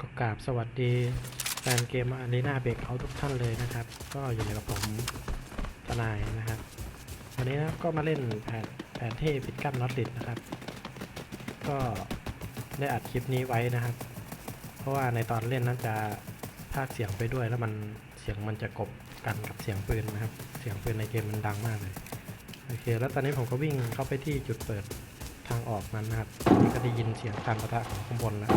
ก็กราบสวัสดีแฟนเกมอารีนาเบรกเอาทุกท่านเลยนะครับ ก็อยู่ในกับผมทนายนะครับ วันนี้นะก็มาเล่นแผนแผนที่ปิดกั้นน็อตลิดนะครับ ก็ได้อัดคลิปนี้ไว้นะครับ เพราะว่าในตอนเล่นนั้นจะพากเสียงไปด้วยแล้วมันเสียงมันจะกบกันกับเสียงปืนนะครับ เสียงปืนในเกมมันดังมากเลยโอเค แล้วตอนนี้ผมก็วิ่งเข้าไปที่จุดเปิดทางออกนั้นนะครับนี่ก็ได้ยินเสียงการประทะของข้างบนแล้ว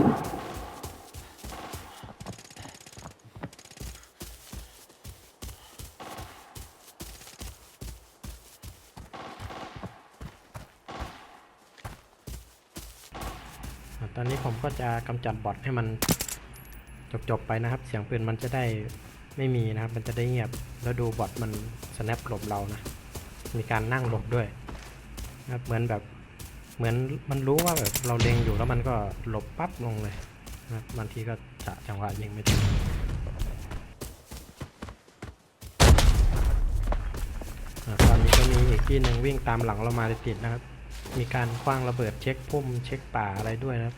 ตอนนี้ผมก็จะกำจัดบอทให้มันจบๆไปนะครับ เสียงปืนมันจะได้ไม่มีนะครับ มันจะได้เงียบ แล้วดูบอทมัน snap หลบเรานะ มีการนั่งหลบด้วยนะครับเหมือนแบบ เหมือนมันรู้ว่าแบบเราเล็งอยู่แล้วมันก็หลบปั๊บลงเลยนะครับบางทีก็จะจังหวะยิงไม่ถึงตอนนี้ก็มีอีกที่หนึ่งวิ่งตามหลังเรามาติดๆนะครับ มีการคว้างระเบิดเช็คพุ่มเช็คป่าอะไรด้วยนะครับ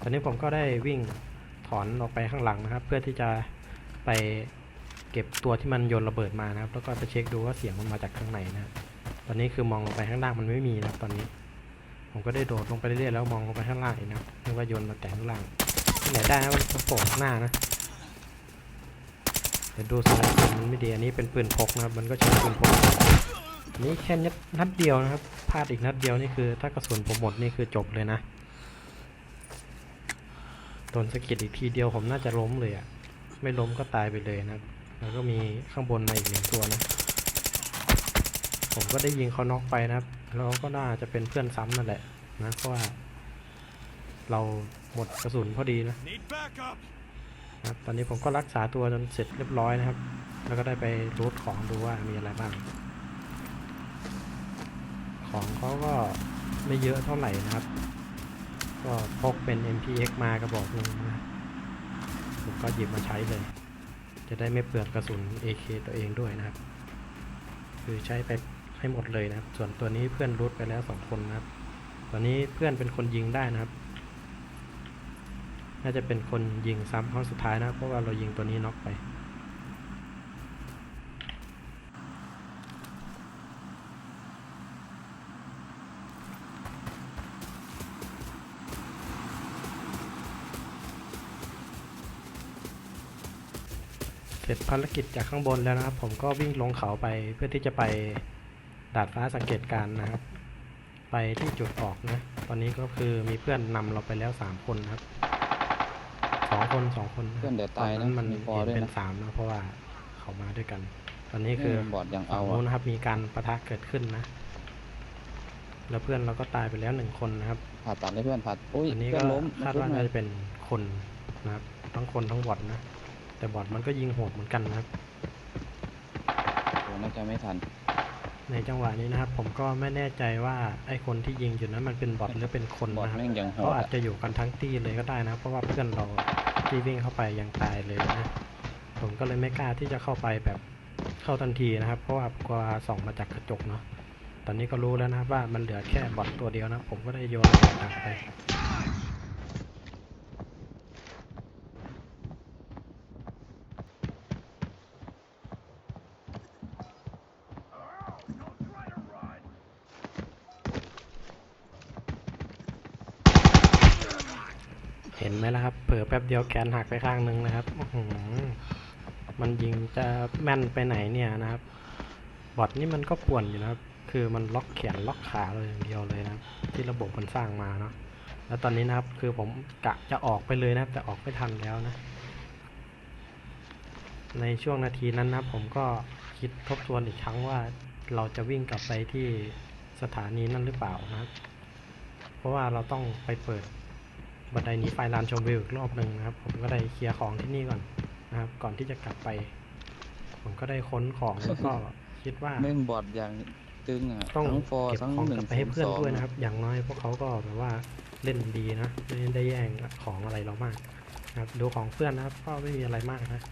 ตอนนี้ผมก็ได้วิ่งถอนออกไปข้างหลังนะครับ เพื่อที่จะไปเก็บตัวที่มันโยนระเบิดมานะครับ แล้วก็ไปเช็คดูว่าเสียงมันมาจากข้างในนะครับตอนนี้คือมองลงไปข้างล่างมันไม่มีนะครับตอนนี้ ผมก็ได้โดดลงไปเรื่อยๆแล้วมองลงไปข้างล่างอีกนะครับนึกว่าโยนมาแต่ข้างล่างที่ไหนได้นะมันโผล่ข้างหน้านะเดี๋ยวดูสถานการณ์มันไม่ดีอันนี้เป็นปืนพกนะครับ มันก็ใช้ปืนพก นนี้แค่นัดนัดเดียวนะครับพลาดอีกนัดเดียวนี่คือ ถ้ากระสุนผมหมดนี่คือจบเลยนะโดนสะกิดอีกทีเดียวผมน่าจะล้มเลยอะ่ะไม่ล้มก็ตายไปเลยนะครับแล้วก็มีข้างบนมาอีกหนึ่งตัวนะผมก็ได้ยิงเขาน็อกไปนะครับ แล้วก็น่าจะเป็นเพื่อนซ้ำนั่นแหละนะเพราะว่า เราหมดกระสุนพอดีนะ Need backup. นะครับตอนนี้ผมก็รักษาตัวจนเสร็จเรียบร้อยนะครับ แล้วก็ได้ไปรูทของดูว่ามีอะไรบ้าง ของเขาก็ไม่เยอะเท่าไหร่นะครับ ก็พกเป็น MPX มากระบอกหนึงนะผมก็หยิบมาใช้เลย จะได้ไม่เปลืองกระสุน AK ตัวเองด้วยนะครับ คือใช้ไปให้หมดเลยนะครับ ส่วนตัวนี้เพื่อนรูทไปแล้วสองคนนะครับ ตอนนี้เพื่อนเป็นคนยิงได้นะครับ น่าจะเป็นคนยิงซ้ำครั้งสุดท้ายนะ เพราะว่าเรายิงตัวนี้น็อกไป เสร็จภารกิจจากข้างบนแล้วนะครับ ผมก็วิ่งลงเขาไปเพื่อที่จะไปดาดฟ้าสังเกตการณ์นะครับ ไปที่จุดออกนะ ตอนนี้ก็คือมีเพื่อนนำเราไปแล้วสามคนนะครับสองคนสองคนเพื่อนเดี๋ยวตายนะตอนมันมีพอเห็นด้วยเป็นนะสามนะเพราะว่าเขามาด้วยกัน ตอนนี้คือมบอดยังฝั่เอางอะนู้นนะครับ มีการประทะเกิดขึ้นนะ แล้วเพื่อนเราก็ตายไปแล้วหนึ่งคนนะครับ ผ่าตัดให้เพื่อนผ่าอุ้ยอันนี้เพื่ก็อนล้มคาดว่าน่าจะเป็นคนนะครับทั้งคนทั้งบอทนะ แต่บอทมันก็ยิงโหดเหมือนกันนะครับโอ้น่าจะไม่ทัน ในจังหวะนี้นะครับ ผมก็ไม่แน่ใจว่าไอ้คนที่ยิงอยู่นั้นมันเป็นบอทหรือเป็นคนบอดนะครับแม่งยังโหเขาดอาจอะจะอยู่กันทั้งตี้เลยก็ได้นะเพราะว่าเพื่อนเราที่วิ่งเข้าไปยังตายเลยนะผมก็เลยไม่กล้าที่จะเข้าไปแบบเข้าทันทีนะครับ เพราะว่ากลัวส่องมาจากกระจกเนาะตอนนี้ก็รู้แล้วนะครับว่ามันเหลือแค่บอทตัวเดียวนะ ผมก็ได้โยนระเบิดดักไป เห็นไหมล่ะครับ เผลอแป๊บเดียวแขนหักไปข้างหนึงนะครับมันยิงจะแม่นไปไหนเนี่ยนะครับ บอทนี่มันก็ป่วนอยู่นะครับ คือมันล็อกแขนล็อกขาเราอย่างเดียวเลยนะครับ ที่ระบบมันสร้างมาเนาะ แล้วตอนนี้นะครับ คือผมกะจะออกไปเลยนะครับ แต่ออกไม่ทันแล้วนะ ในช่วงนาทีนั้นนะผมก็คิดทบทวนอีกครั้งว่าเราจะวิ่งกลับไปที่สถานีนั่นหรือเปล่านะครับ เพราะว่าเราต้องไปเปิด บันไดหนีไฟลานชมวิวอีกรอบหนึ่งนะครับ ผมก็ได้เคลียร์ของที่นี่ก่อนนะครับ ก่อนที่จะกลับไป ผมก็ได้ค้นของแล้วก็คิดว่าแม่งบอดอย่างตึงอะต้องทั้งฟอร์เก็บทั้งของหกนึ่ลังบไปให้เพื่อนสงด้วยนะครับ อย่างน้อยพวกเขาก็แบบว่าเล่นดีนะไม่ได้แย่งของอะไรเรามากนะครับดูของเพื่อนนะครับก็ไม่มีอะไรมากนะ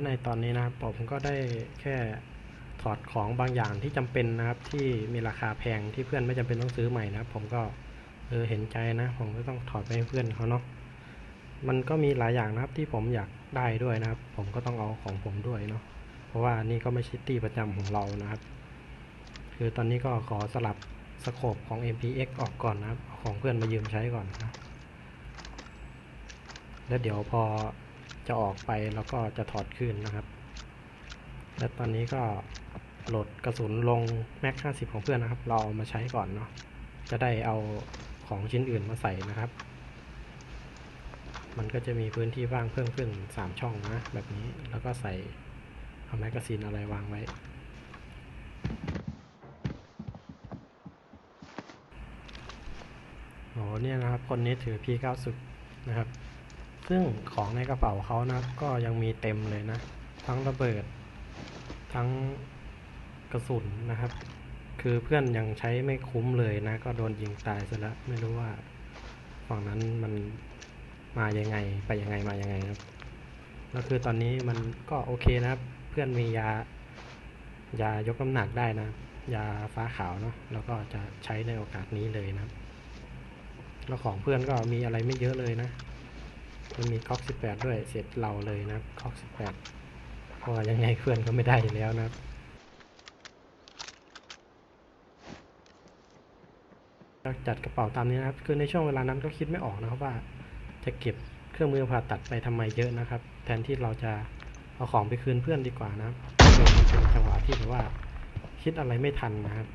และในตอนนี้นะครับผมก็ได้แค่ถอดของบางอย่างที่จำเป็นนะครับ ที่มีราคาแพงที่เพื่อนไม่จำเป็นต้องซื้อใหม่นะครับ ผมก็เออเห็นใจนะ ผมก็ต้องถอดไปให้เพื่อนเขาเนาะมันก็มีหลายอย่างนะครับที่ผมอยากได้ด้วยนะครับ ผมก็ต้องเอาของผมด้วยเนาะเพราะว่านี่ก็ไม่ใช่ตีประจำของเรานะครับ คือตอนนี้ก็ขอสลับสโคปของ MPX ออกก่อนนะครับของเพื่อนมายืมใช้ก่อนนะแล้วเดี๋ยวพอ จะออกไปเราก็จะถอดคืนนะครับ และตอนนี้ก็โหลดกระสุนลงแม็ก 50 ของเพื่อนนะครับ เราเอามาใช้ก่อนเนาะ จะได้เอาของชิ้นอื่นมาใส่นะครับ มันก็จะมีพื้นที่ว่างเพิ่มขึ้น 3 ช่องนะ แบบนี้ แล้วก็ใส่เอาแมกกาซีนอะไรวางไว้โอ้เนี่ยนะครับ คนนี้ถือ P90 นะครับ ซึ่งของในกระเป๋าเขานะ ก็ยังมีเต็มเลยนะ ทั้งระเบิด ทั้งกระสุนนะครับ คือเพื่อนยังใช้ไม่คุ้มเลยนะ ก็โดนยิงตายซะแล้ว ไม่รู้ว่าฝั่งนั้นมันมายังไง ไปยังไงมายังไงนะครับ แล้วคือตอนนี้มันก็โอเคนะครับ เพื่อนมียายายกน้ำหนักได้นะ ยาฟ้าขาวเนาะ แล้วก็จะใช้ในโอกาสนี้เลยนะแล้วของเพื่อนก็มีอะไรไม่เยอะเลยนะ มันมีคอก18 ด้วยเสร็จเราเลยนะครับคอก18เพราะว่ายังไงเพื่อนก็ไม่ได้อยู่แล้วนะครับก็จัดกระเป๋าตามนี้นะครับ คือในช่วงเวลานั้นก็คิดไม่ออกนะครับว่า จะเก็บเครื่องมือผ่าตัดไปทำไมเยอะนะครับ แทนที่เราจะเอาของไปคืนเพื่อนดีกว่านะครับมันเป็นจังหวะที่แบบว่า คิดอะไรไม่ทันนะครับ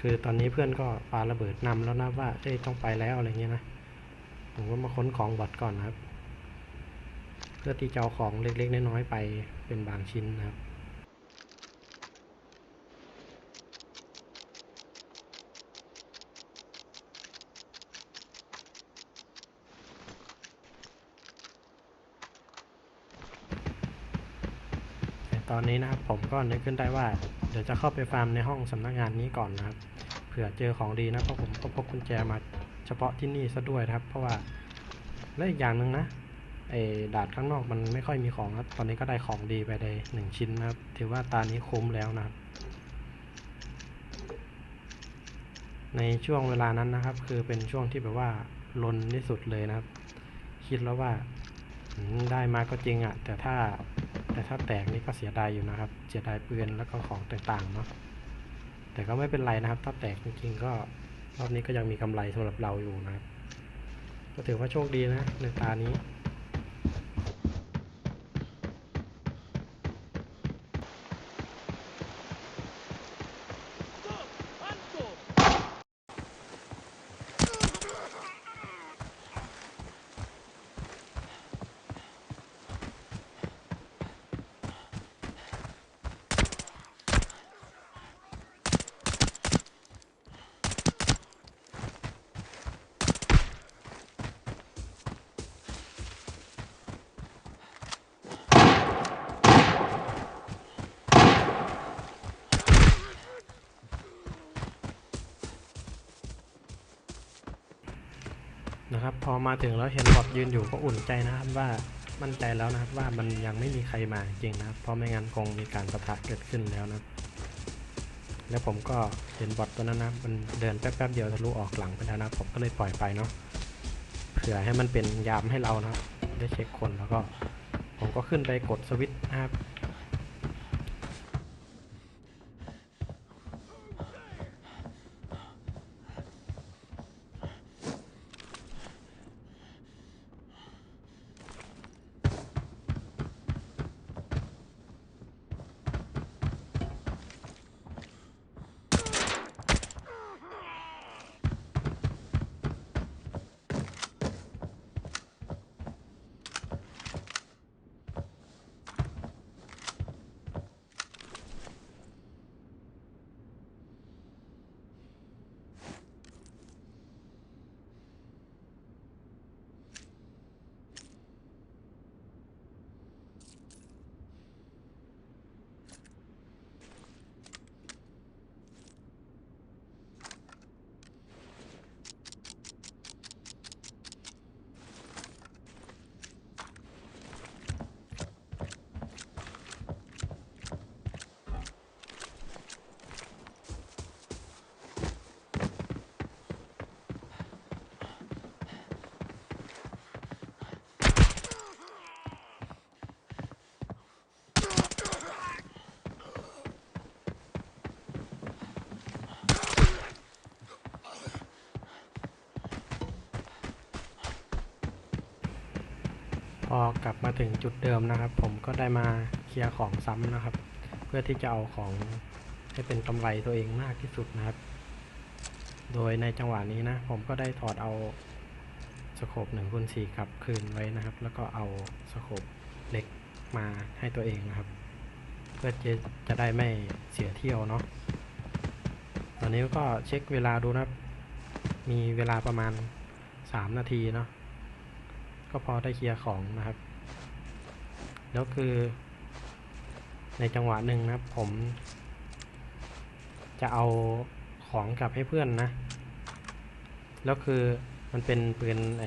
คือตอนนี้เพื่อนก็ปาระเบิดนำแล้วนะว่าเอ้ยต้องไปแล้วอะไรเงี้ยนะ ผมก็มาค้นของบอทก่อนนะครับ เพื่อที่จะเอาของเล็กๆ น้อยๆไปเป็นบางชิ้นนะครับตอนนี้นะครับผมก็นึกขึ้นได้ว่า เดี๋ยวจะเข้าไปฟาร์มในห้องสำนักงานนี้ก่อนนะครับ เผื่อเจอของดีนะเพราะผมก็พกกุญแจมา ฉพาะที่นี่ซะด้วยครับ เพราะว่าและอีกอย่างหนึ่งนะไอ้ดาดข้างนอกมันไม่ค่อยมีของครับ ตอนนี้ก็ได้ของดีไปได้หนึ่งชิ้นนะครับ ถือว่าตานี้คุ้มแล้วนะครับ ในช่วงเวลานั้นนะครับ คือเป็นช่วงที่แบบว่าลนที่สุดเลยนะครับ คิดแล้วว่าได้มาก็จริงอะ่ะ แต่ถ้าแต่ถ้าแตกนี่ก็เสียดายอยู่นะครับ เสียดายปืนแล้วก็ของต่างๆเนาะแต่ก็ไม่เป็นไรนะครับ ถ้าแตกจริงๆก็ รอบนี้ก็ยังมีกำไรสำหรับเราอยู่นะครับก็ถือว่าโชคดีนะในตานี้ นะครับ พอมาถึงแล้วเห็นบอทยืนอยู่ก็อุ่นใจนะครับว่ามั่นใจแล้วนะครับว่ามันยังไม่มีใครมาจริงนะครับ เพราะไม่งั้นคงมีการประทะเกิดขึ้นแล้วนะแล้วผมก็เห็นบอทตัวนั้นนะมันเดินแป๊บๆเดียวทะลุออกหลังไปแล้วนะผมก็เลยปล่อยไปเนาะเผื่อให้มันเป็นยามให้เรานะได้เช็คคนแล้วก็ ผมก็ขึ้นไปกดสวิตช์นะครับ พอกลับมาถึงจุดเดิมนะครับ ผมก็ได้มาเคลียร์ของซ้ำนะครับ เพื่อที่จะเอาของให้เป็นกำไรตัวเองมากที่สุดนะครับ โดยในจังหวะนี้นะ ผมก็ได้ถอดเอาสโคปหนึ่งคูณสี่กลับคืนไว้นะครับ แล้วก็เอาสโคปเล็กมาให้ตัวเองนะครับ เพื่อจะจะได้ไม่เสียเที่ยวเนาะตอนนี้ก็เช็คเวลาดูนะครับ มีเวลาประมาณสามนาทีเนาะ ก็พอได้เคลียร์ของนะครับ แล้วคือในจังหวะหนึ่งนะครับ ผม จะเอาของกลับให้เพื่อนนะ แล้วคือมันเป็นปืนไอ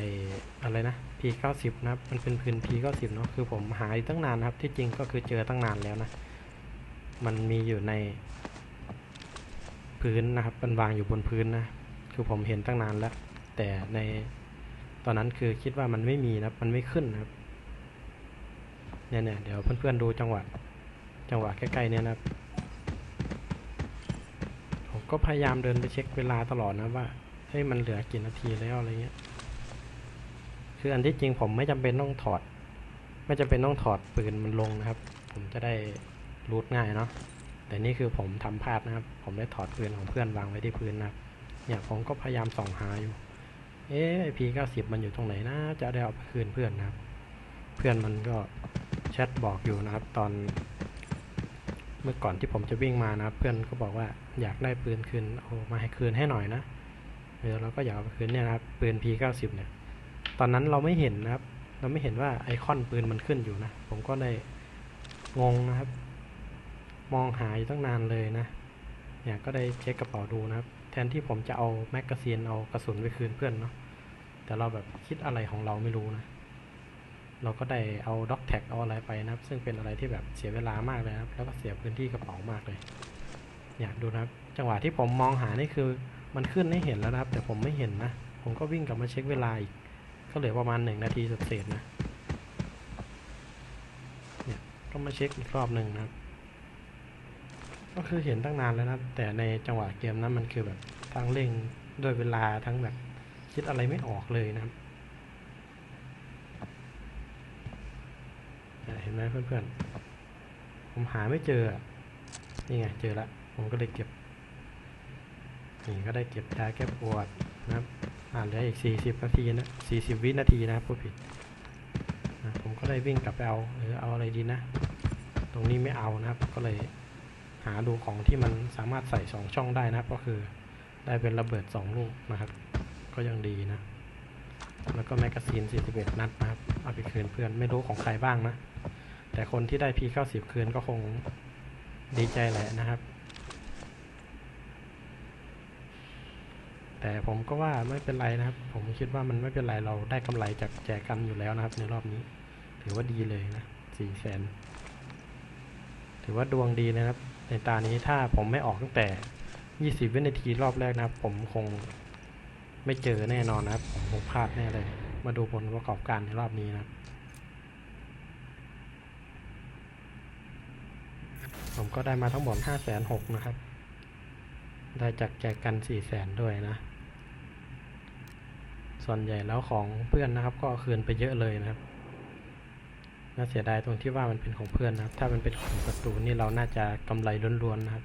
อะไรนะ P90 นะครับ มันเป็นปืน P90 เนาะคือผมหายตั้งนานนะครับ ที่จริงก็คือเจอตั้งนานแล้วนะ มันมีอยู่ในพื้นนะครับ มันวางอยู่บนพื้นนะ คือผมเห็นตั้งนานแล้ว แต่ใน ตอนนั้นคือคิดว่ามันไม่มีนะครับมันไม่ขึ้นนะครับ เนี่ยเนี่ยเดี๋ยวเพื่อนๆดูจังหวะ จังหวะใกล้ๆเนี่ยนะครับผมก็พยายามเดินไปเช็คเวลาตลอดนะว่าเฮ้ยมันเหลือกี่นาทีแล้วอะไรเงี้ย คืออันที่จริงผมไม่จำเป็นต้องถอด ไม่จำเป็นต้องถอดปืนมันลงนะครับ ผมจะได้รูดง่ายเนาะแต่นี่คือผมทำพลาดนะครับ ผมได้ถอดปืนของเพื่อนวางไว้ที่พื้นนะครับเนี่ยผมก็พยายามส่องหาอยู่ เอ๊ะพีเก้าสิบมันอยู่ตรงไหนนะ จะได้เอาไปคืนเพื่อนนะครับ เพื่อนมันก็แชทบอกอยู่นะครับ ตอน เมื่อก่อนที่ผมจะวิ่งมานะครับ เพื่อนก็บอกว่าอยากได้ปืนคืนเอามาให้คืนให้หน่อยนะเออเราก็อยากเอาไปคืนเนี่ยนะครับ ปืน P90 เนี่ย ตอนนั้นเราไม่เห็นนะครับ เราไม่เห็นว่าไอคอนปืนมันขึ้นอยู่นะ ผมก็เลยงงนะครับ มองหาอยู่ตั้งนานเลยนะ เนี่ยก็ได้เช็คกระเป๋าดูนะครับ แทนที่ผมจะเอาแมกกาซีนเอากระสุนไปคืนเพื่อนเนาะแต่เราแบบคิดอะไรของเราไม่รู้นะ เราก็ได้เอาด็อกแท็กเอาอะไรไปนะครับ ซึ่งเป็นอะไรที่แบบเสียเวลามากเลยนะครับ แล้วก็เสียพื้นที่กระเป๋ามากเลย อยากดูนะครับ จังหวะที่ผมมองหานี่คือ มันขึ้นให้เห็นแล้วนะครับ แต่ผมไม่เห็นนะ ผมก็วิ่งกลับมาเช็คเวลาอีก ก็เหลือประมาณหนึ่งนาทีเศษนะ เนี่ยก็มาเช็คอีกรอบหนึ่งนะครับ ก็คือเห็นตั้งนานแล้วนะ แต่ในจังหวะเกมนั้นมันคือแบบทั้งเร่งด้วยเวลาทั้งแบบคิดอะไรไม่ออกเลยนะครับเห็นไหมเพื่อนๆ ผมหาไม่เจอ นี่ไงเจอละ ผมก็เลยเก็บ นี่ก็ได้เก็บยาแก้ปวดนะครับ อ่านเหลืออีก 40 นาทีนะ 40 วินาทีนะครับผู้ผิดนะผมก็เลยวิ่งกลับไปเอาเออเอาอะไรดีนะ ตรงนี้ไม่เอานะครับ ก็เลย หาดูของที่มันสามารถใส่ 2 ช่องได้นะครับ ก็คือได้เป็นระเบิด 2 ลูกนะครับ ก็ยังดีนะ แล้วก็แมกกาซีน 41 นัดนะครับ เอาไปคืนเพื่อนไม่รู้ของใครบ้างนะ แต่คนที่ได้ P90 คืนก็คงดีใจแหละนะครับ แต่ผมก็ว่าไม่เป็นไรนะครับ ผมคิดว่ามันไม่เป็นไรเราได้กำไรจากแจกกันอยู่แล้วนะครับ ในรอบนี้ ถือว่าดีเลยนะสี่แสนถือว่าดวงดีนะครับ ในตานี้ถ้าผมไม่ออกตั้งแต่ยี่สิบวินาทีรอบแรกนะครับ ผมคงไม่เจอแน่นอนนะครับผมพลาดแน่เลย มาดูผลประกอบการในรอบนี้นะครับ ผมก็ได้มาทั้งหมดห้าแสนหกนะครับ ได้จากแจกกันสี่แสนด้วยนะ ส่วนใหญ่แล้วของเพื่อนนะครับ ก็คืนไปเยอะเลยนะครับ น่าเสียดายตรงที่ว่ามันเป็นของเพื่อนนะครับ ถ้ามันเป็นของศัตรูนี่เราน่าจะกำไรล้วนๆนะครับ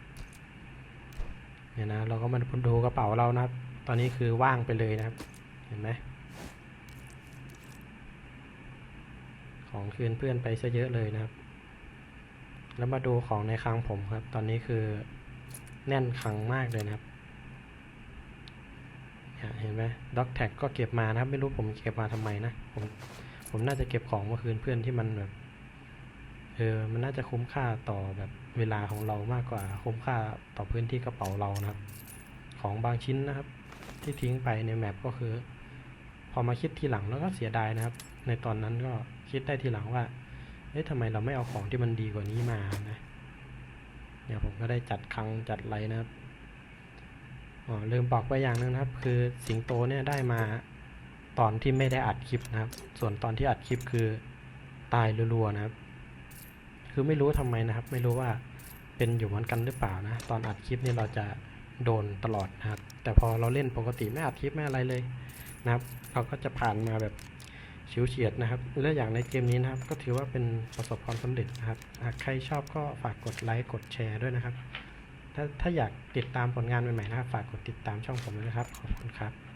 เนี่ยนะเราก็มาดูกระเป๋าเรานะครับ ตอนนี้คือว่างไปเลยนะครับ เห็นไหมของคืนเพื่อนไปซะเยอะเลยนะครับ แล้วมาดูของในคลังผมครับ ตอนนี้คือแน่นคลังมากเลยนะครับเนี่ยเห็นไหมด็อกแท็กก็เก็บมานะครับ ไม่รู้ผมเก็บมาทำไมนะ ผม ผมน่าจะเก็บของเมาคืนเพื่อนที่มันแบบเออมันน่าจะคุ้มค่าต่อแบบเวลาของเรามากกว่า คุ้มค่าต่อพื้นที่กระเป๋าเรานะครับ ของบางชิ้นนะครับ ที่ทิ้งไปในแมปก็คือ พอมาคิดทีหลังแล้วก็เสียดายนะครับ ในตอนนั้นก็คิดได้ทีหลังว่าเอ๊ะทำไมเราไม่เอาของที่มันดีกว่านี้มานะเนี่ยผมก็ได้จัดคลังจัดไรนะครับอ๋อลืมบอกไปอย่างหนึงนะครับ คือสิงโตเนี่ยได้มา ตอนที่ไม่ได้อัดคลิปนะครับ ส่วนตอนที่อัดคลิปคือตายรัวๆนะครับ คือไม่รู้ทำไมนะครับ ไม่รู้ว่าเป็นอยู่เหมือนกันหรือเปล่านะ ตอนอัดคลิปนี่เราจะโดนตลอดนะครับ แต่พอเราเล่นปกติไม่อัดคลิปไม่อะไรเลยนะครับ เราก็จะผ่านมาแบบฉิวเฉียดนะครับ และอย่างในเกมนี้นะครับ ก็ถือว่าเป็นประสบความสำเร็จนะครับ หากใครชอบก็ฝากกดไลค์กดแชร์ด้วยนะครับ ถ้าถ้าอยากติดตามผลงานใหม่ๆนะครับ ฝากกดติดตามช่องผมด้วยนะครับ ขอบคุณครับ